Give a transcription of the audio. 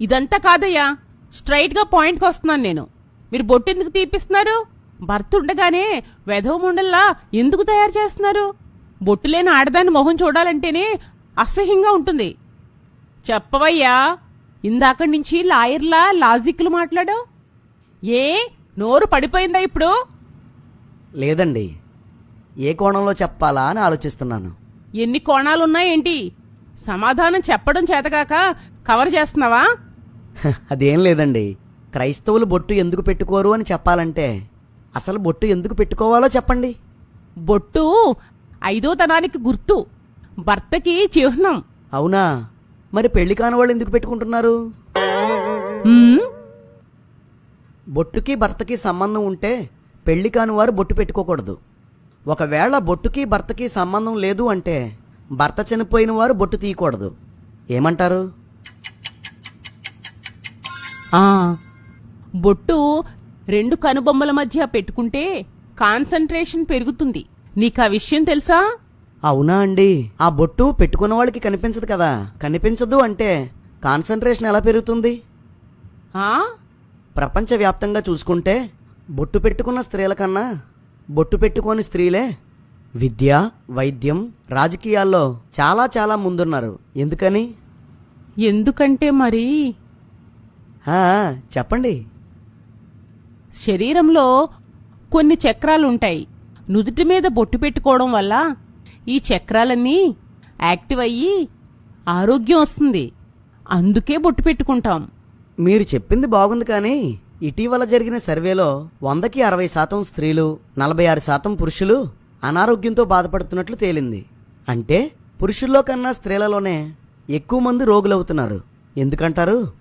ఇదంతా కాదయ్యా. స్ట్రైట్గా పాయింట్కి వస్తున్నాను నేను. మీరు బొట్టు ఎందుకు తీపిస్తున్నారు? భర్త ఉండగానే వెధవ ముండల్లా ఎందుకు తయారు చేస్తున్నారు? బొట్టు లేని ఆడదాని మొహం చూడాలంటేనే అసహ్యంగా ఉంటుంది. చెప్పవయ్యా ఇందాక నుంచి లాయర్లా లాజిక్లు మాట్లాడు ఏ? నోరు పడిపోయిందా ఇప్పుడు? లేదండి. ఏ కోణంలో చెప్పాలా అని ఆలోచిస్తున్నాను. ఎన్ని కోణాలున్నాయేంటి? సమాధానం చెప్పడం చేతగాక కవర్ చేస్తున్నావా? అదేం లేదండి. క్రైస్తవులు బొట్టు ఎందుకు పెట్టుకోరు అని చెప్పాలంటే అసలు బొట్టు ఎందుకు పెట్టుకోవాలో చెప్పండి. బొట్టు ఐదో తనానికి గుర్తు. భర్తకి చిహ్నం. అవునా? మరి పెళ్ళి కాని వాళ్ళు ఎందుకు పెట్టుకుంటున్నారు? బొట్టుకి భర్తకి సంబంధం ఉంటే పెళ్ళి కాని వారు బొట్టు పెట్టుకోకూడదు. ఒకవేళ బొట్టుకి భర్తకి సంబంధం లేదు అంటే భర్త చనిపోయిన వారు బొట్టు తీయకూడదు. ఏమంటారు? ఆ. బొట్టు రెండు కనుబొమ్మల మధ్య పెట్టుకుంటే కాన్సంట్రేషన్ పెరుగుతుంది. నీకు ఆ విషయం తెలుసా? అవునా అండి. ఆ బొట్టు పెట్టుకున్న వాళ్ళకి కనిపించదు కదా. కనిపించదు అంటే కాన్సన్ట్రేషన్ ఎలా పెరుగుతుంది? ఆ? ప్రపంచవ్యాప్తంగా చూసుకుంటే బొట్టు పెట్టుకున్న స్త్రీల కన్నా బొట్టు పెట్టుకోని స్త్రీలే విద్య వైద్యం రాజకీయాల్లో చాలా చాలా ముందున్నారు. ఎందుకని? ఎందుకంటే మరి చెప్పండి. శరీరంలో కొన్ని చక్రాలుంటాయి. నుదుటి మీద బొట్టు పెట్టుకోవడం వల్ల ఈ చక్రాలన్నీ యాక్టివ్ అయ్యి ఆరోగ్యం వస్తుంది. అందుకే బొట్టు పెట్టుకుంటాం. మీరు చెప్పింది బాగుంది కానీ ఇటీవల జరిగిన సర్వేలో వందకి అరవై శాతం స్త్రీలు నలభై ఆరు శాతం పురుషులు అనారోగ్యంతో బాధపడుతున్నట్లు తేలింది. అంటే పురుషుల్లో కన్నా స్త్రీలలోనే ఎక్కువ మంది రోగులవుతున్నారు. ఎందుకంటారు?